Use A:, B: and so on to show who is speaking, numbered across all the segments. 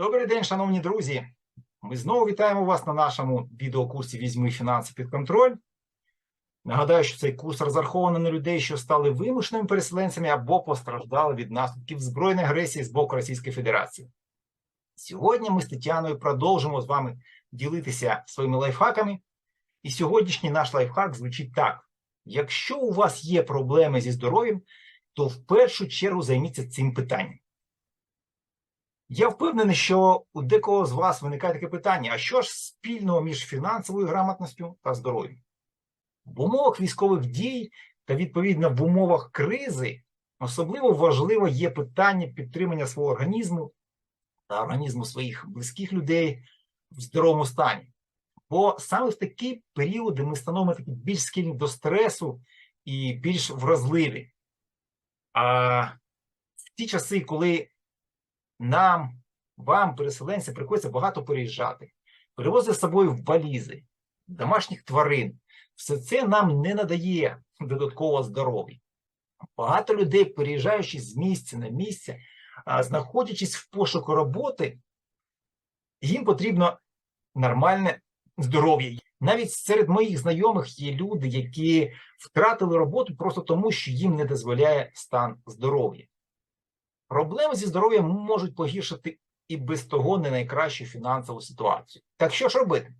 A: Добрий день, шановні друзі. Ми знову вітаємо вас на нашому відеокурсі Візьми фінанси під контроль. Нагадаю, що цей курс розрахований на людей, що стали вимушеними переселенцями або постраждали від наслідків збройної агресії з боку Російської Федерації. Сьогодні ми з Тетяною продовжимо з вами ділитися своїми лайфхаками. І сьогоднішній наш лайфхак звучить так: якщо у вас є проблеми зі здоров'ям, то в першу чергу займіться цим питанням. Я впевнений, що у декого з вас виникає таке питання: а що ж спільного між фінансовою грамотністю та здоров'ям? В умовах військових дій та відповідно в умовах кризи особливо важливо є питання підтримання свого організму та організму своїх близьких людей в здоровому стані. Бо саме в такі періоди ми становимо такі більш схильні до стресу і більш вразливі. А в ті часи, коли нам, вам, переселенцям, приходиться багато переїжджати, перевозити з собою валізи, домашніх тварин, все це нам не надає додаткового здоров'я. Багато людей, переїжджаючи з місця на місце, знаходячись в пошуку роботи, їм потрібно нормальне здоров'я. Навіть серед моїх знайомих є люди, які втратили роботу просто тому, що їм не дозволяє стан здоров'я. Проблеми зі здоров'ям можуть погіршити і без того не найкращу фінансову ситуацію. Так що ж робити?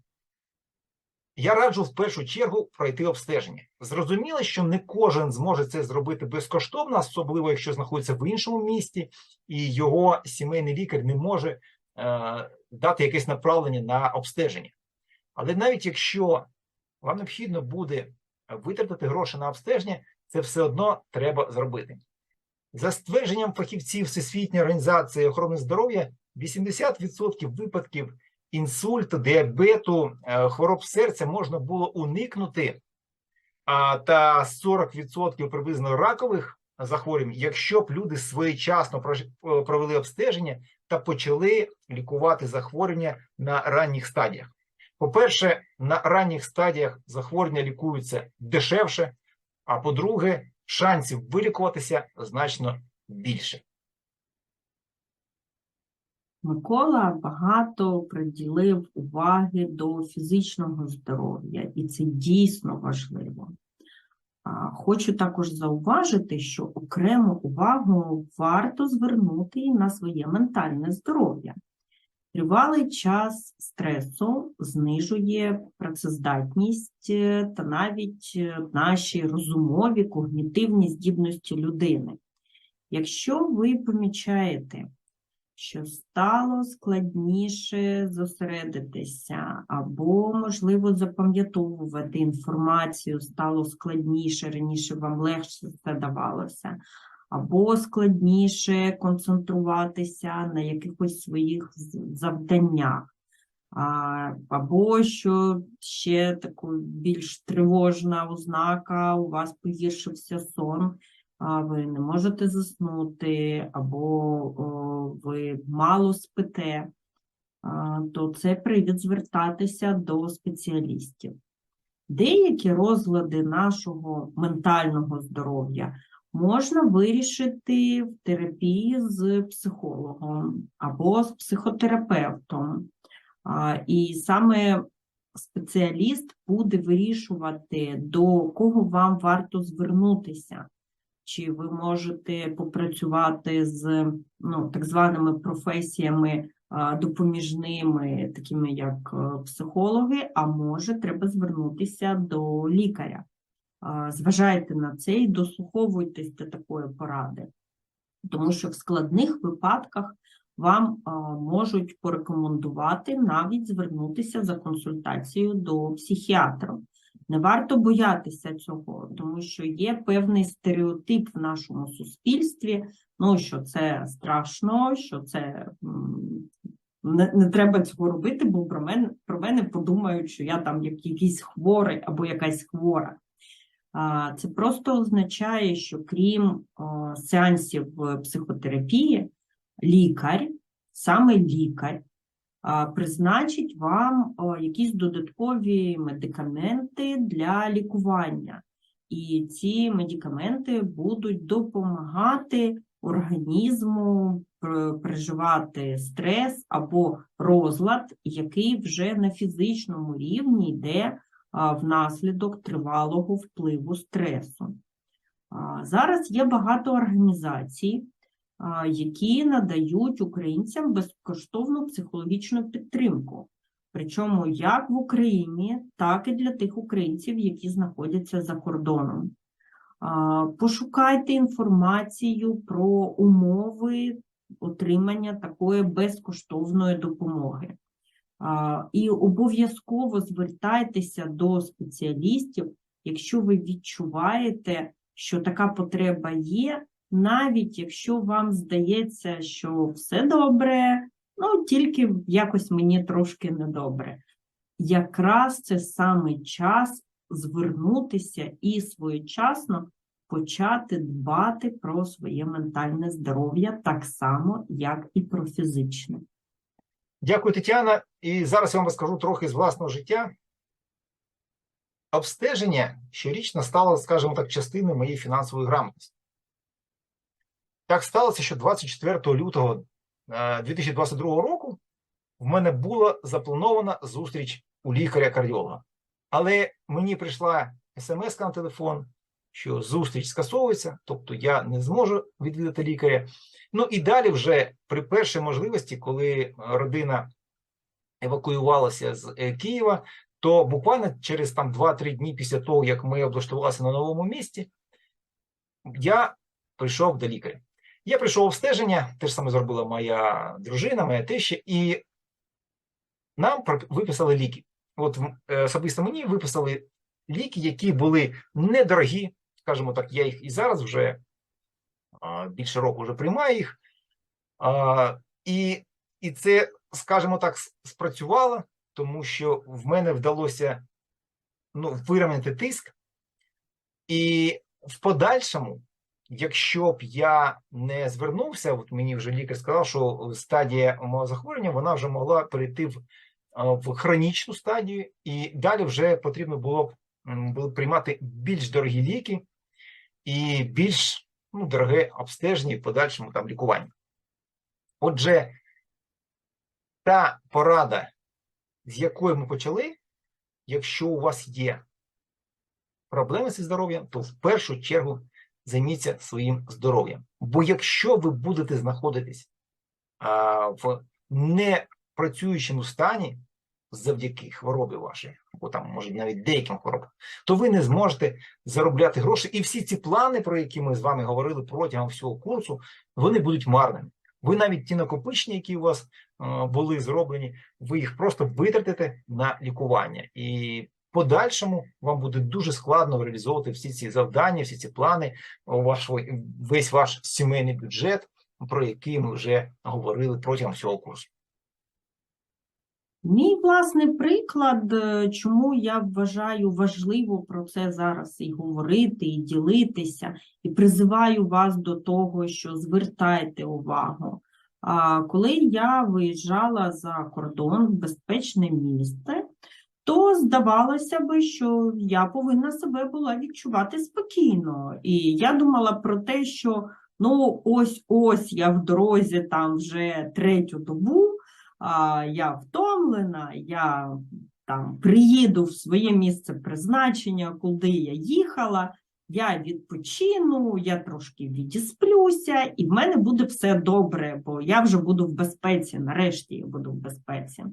A: Я раджу в першу чергу пройти обстеження. Зрозуміло, що не кожен зможе це зробити безкоштовно, особливо якщо знаходиться в іншому місті, і його сімейний лікар не може е, дати якесь направлення на обстеження. Але навіть якщо вам необхідно буде витратити гроші на обстеження, це все одно треба зробити. За ствердженням фахівців Всесвітньої організації охорони здоров'я, 80% випадків інсульту, діабету, е, хвороб серця можна було уникнути, та 40% приблизно ракових захворювань, якщо б люди своєчасно е, провели обстеження та почали лікувати захворювання на ранніх стадіях. По-перше, на ранніх стадіях захворювання лікуються дешевше, а по-друге, шансів вилікуватися значно більше.
B: Микола багато приділив уваги до фізичного здоров'я, і це дійсно важливо. Хочу також зауважити, що окрему увагу варто звернути на своє ментальне здоров'я. Тривалий час стресу знижує працездатність е, та навіть е, наші розумові когнітивні здібності людини. Якщо ви помічаєте, що стало складніше зосередитися, або, можливо, запам'ятовувати інформацію стало складніше, раніше вам легше це давалося, або складніше концентруватися на якихось своїх завданнях. Або що ще така більш тривожна ознака, у вас погіршився сон, ви не можете заснути, або ви мало спите, то це привід звертатися до спеціалістів. Деякі розлади нашого ментального здоров'я можна вирішити в терапії з психологом або з психотерапевтом. І саме спеціаліст буде вирішувати, до кого вам варто звернутися чи ви можете попрацювати з ну, так званими професіями допоміжними, такими як е, психологи, а може, треба звернутися до лікаря. Зважайте на це і дослуховуйтесь до такої поради, тому що в складних випадках вам можуть порекомендувати навіть звернутися за консультацією до психіатра. Не варто боятися цього, тому що є певний стереотип в нашому суспільстві, ну що це страшно, що це не, не треба цього робити, бо про мене, про мене подумають, що я там як якийсь хворий або якась хвора. Це просто означає, що крім сеансів психотерапії, лікар, саме лікар, призначить вам якісь додаткові медикаменти для лікування. І ці медикаменти будуть допомагати організму переживати стрес або розлад, який вже на фізичному рівні йде внаслідок тривалого впливу стресу. Зараз є багато організацій, які надають українцям безкоштовну психологічну підтримку. Причому як в Україні, так і для тих українців, які знаходяться за кордоном. Пошукайте інформацію про умови отримання такої безкоштовної допомоги. І обов'язково звертайтеся до спеціалістів, якщо ви відчуваєте, що така потреба є, навіть якщо вам здається, що все добре, ну тільки якось мені трошки недобре. Якраз це саме час звернутися і своєчасно почати дбати про своє ментальне здоров'я так само, як і про фізичне.
A: Дякую, Тетяна. І зараз я вам розкажу трохи з власного життя. Обстеження щорічно стало, скажімо так, частиною моєї фінансової грамотності. Так сталося, що 24 лютого е, 2022 року в мене була запланована зустріч у лікаря-кардіолога. Але мені прийшла смс на телефон, що зустріч скасовується, тобто я не зможу відвідати лікаря. Ну і далі, вже при першій можливості, коли родина евакуювалася з е, Києва, то буквально через там 2-3 дні після того, як ми облаштувалися на новому місці, я прийшов до лікаря. Я прийшов обстеження, те ж саме зробила моя дружина, моя теща, і нам виписали ліки. От е, особисто мені виписали ліки, які були недорогі, скажімо так, я їх і зараз вже більше року вже приймаю їх. І, і це, скажімо так, спрацювало, тому що в мене вдалося ну, вирівняти тиск. І в подальшому, якщо б я не звернувся, от мені вже лікар сказав, що стадія мого захворювання вона вже могла перейти в, в хронічну стадію, і далі вже потрібно було б було б приймати більш дорогі ліки і більш ну, дороге обстеження в подальшому там лікування. Отже, та порада, з якої ми почали, якщо у вас є проблеми зі здоров'ям, то в першу чергу займіться своїм здоров'ям. Бо якщо ви будете знаходитись а, в непрацюючому стані завдяки хворобі вашій, або там, може, навіть деяким хворобам, то ви не зможете заробляти гроші. І всі ці плани, про які ми з вами говорили протягом всього курсу, вони будуть марними. Ви навіть ті накопичення, які у вас е, були зроблені, ви їх просто витратите на лікування. І подальшому вам буде дуже складно реалізовувати всі ці завдання, всі ці плани, ваш, весь ваш сімейний бюджет, про який ми вже говорили протягом всього курсу.
B: Мій власний приклад, е, чому я вважаю важливо про це зараз і говорити, і ділитися, і призиваю вас до того, що звертайте увагу. А коли я виїжджала за кордон в безпечне місце, то здавалося би, що я повинна себе була відчувати спокійно. І я думала про те, що ну ось ось я в дорозі там вже третю добу я втомлена, я там приїду в своє місце призначення, куди я їхала, я відпочину, я трошки відісплюся, і в мене буде все добре, бо я вже буду в безпеці, нарешті я буду в безпеці.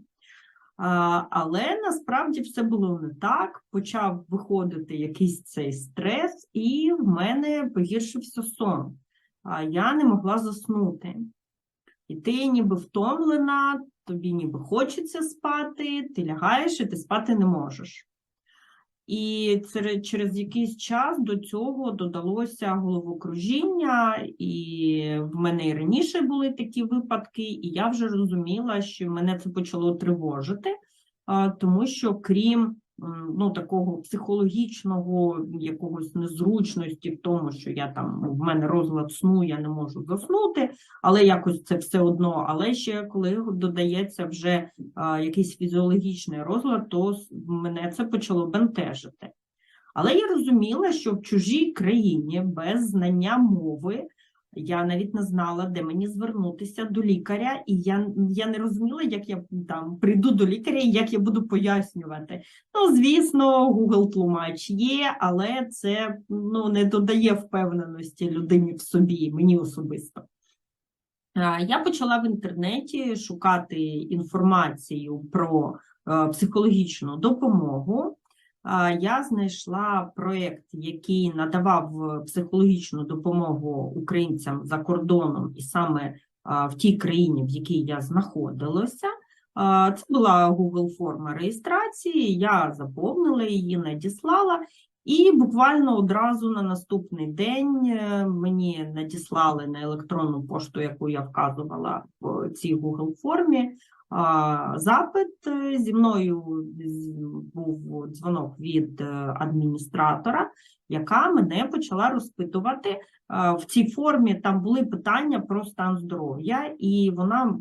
B: Але насправді все було не так. Почав виходити якийсь цей стрес, і в мене погіршився сон. Я не могла заснути. І ти ніби втомлена, тобі ніби хочеться спати, ти лягаєш і ти спати не можеш. І через якийсь час до цього додалося головокружіння, і в мене і раніше були такі випадки, і я вже розуміла, що мене це почало тривожити, тому що крім ну, такого психологічного якогось незручності в тому, що я там в мене розлад сну, я не можу заснути, але якось це все одно. Але ще коли додається вже а, якийсь фізіологічний розлад, то мене це почало бентежити. Але я розуміла, що в чужій країні без знання мови Я навіть не знала, де мені звернутися до лікаря, і я, я не розуміла, як я там прийду до лікаря і як я буду пояснювати. Ну, звісно, Google тлумач є, але це ну, не додає впевненості людині в собі, мені особисто. Е, Я почала в інтернеті шукати інформацію про е, психологічну допомогу. Я знайшла проєкт, який надавав е, психологічну допомогу українцям за кордоном, і саме е, в тій країні, в якій я знаходилася. Це була Google форма реєстрації. Я заповнила її, надіслала, і буквально одразу на наступний день е, мені надіслали на електронну пошту, яку я вказувала в цій Google формі, запит. Е, Зі мною був дзвонок від е, адміністратора, яка мене почала розпитувати. В цій формі там були питання про стан здоров'я, і вона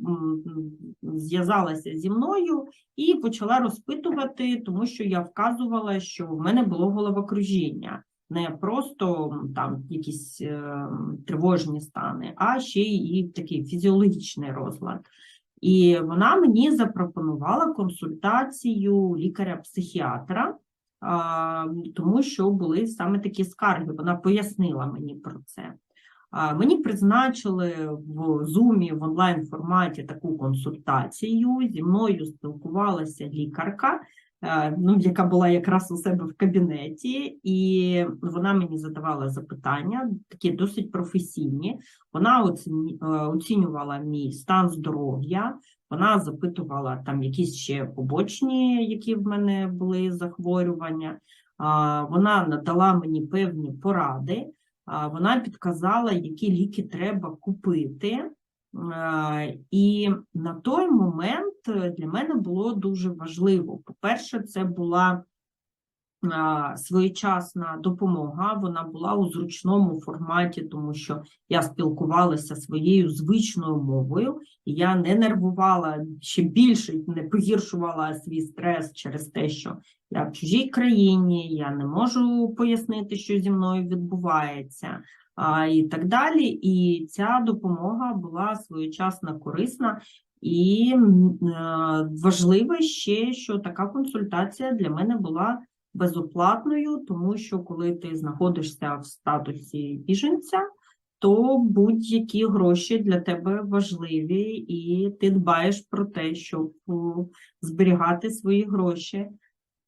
B: зв'язалася зі мною і почала розпитувати, тому що я вказувала, що в мене було головокружіння, не просто там якісь е, тривожні стани, а ще й такий фізіологічний розлад. І вона мені запропонувала консультацію лікаря-психіатра, тому що були саме такі скарги. Вона пояснила мені про це. Мені призначили в зумі в онлайн форматі таку консультацію. Зі мною спілкувалася лікарка, ну, яка була якраз у себе в кабінеті, і вона мені задавала запитання, такі досить професійні. Вона е, оцінювала мій стан здоров'я, вона запитувала там якісь ще побочні, які в мене були захворювання. Вона надала мені певні поради. Вона підказала, які ліки треба купити. Е, І на той момент е, для мене було дуже важливо. По-перше, це була своєчасна допомога, вона була у зручному форматі, тому що я спілкувалася своєю звичною мовою, і я не нервувала ще більше, не погіршувала свій стрес через те, що я в чужій країні, я не можу пояснити, що зі мною відбувається. І так далі. І ця допомога була своєчасна корисна. І е, важливо ще, що така консультація для мене була безоплатною, тому що коли ти знаходишся в статусі біженця, то будь-які гроші для тебе важливі, і ти дбаєш про те, щоб зберігати свої гроші.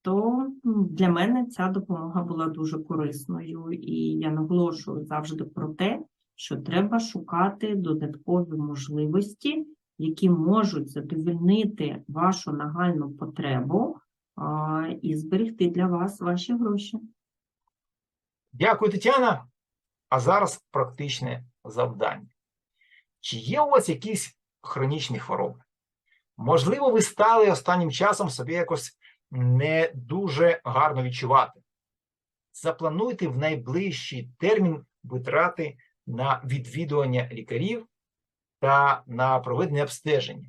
B: То для мене ця допомога була дуже корисною, і я наголошую завжди про те, що треба шукати додаткові можливості, які можуть задовольнити вашу нагальну потребу і зберегти для вас ваші гроші.
A: Дякую, Тетяна. А зараз практичне завдання. Чи є у вас якісь хронічні хвороби? Можливо, ви стали останнім часом собі якось не дуже гарно відчувати. Заплануйте в найближчий термін витрати на відвідування лікарів та на проведення обстеження.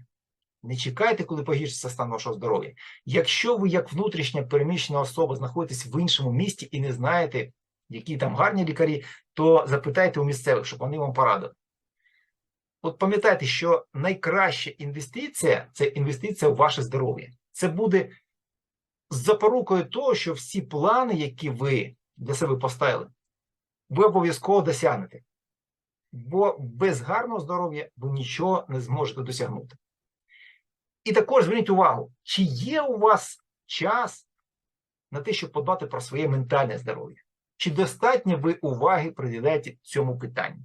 A: Не чекайте, коли погіршиться стан вашого здоров'я. Якщо ви, як внутрішня переміщена особа, знаходитесь в іншому місті і не знаєте, які там гарні лікарі, то запитайте у місцевих, щоб вони вам порадили. От пам'ятайте, що найкраща інвестиція це інвестиція в ваше здоров'я. Це буде запорукою того, що всі плани, які ви для себе поставили, ви обов'язково досягнете. Бо без гарного здоров'я ви нічого не зможете досягнути. І також зверніть увагу, чи є у вас час на те, щоб подбати про своє ментальне здоров'я? Чи достатньо ви уваги приділяєте цьому питанню?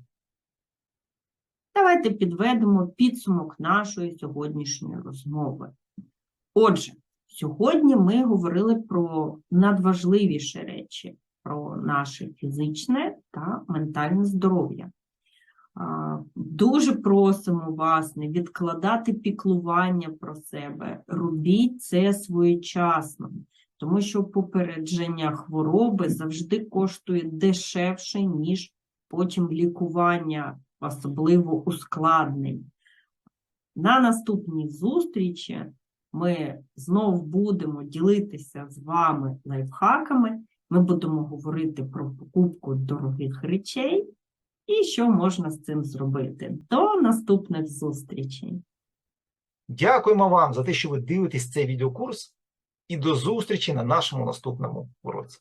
B: Давайте підведемо підсумок нашої сьогоднішньої розмови. Отже, сьогодні ми говорили про надважливіші речі, про наше фізичне та ментальне здоров'я. Дуже просимо вас не відкладати піклування про себе, робіть це своєчасно, тому що попередження хвороби завжди коштує дешевше, ніж потім лікування, особливо ускладнень. На наступній зустрічі ми знову будемо ділитися з вами лайфхаками. Ми будемо говорити про покупку дорогих речей і що можна з цим зробити. До наступних зустрічей!
A: Дякуємо вам за те, що ви дивитесь цей відеокурс, і до зустрічі на нашому наступному уроці.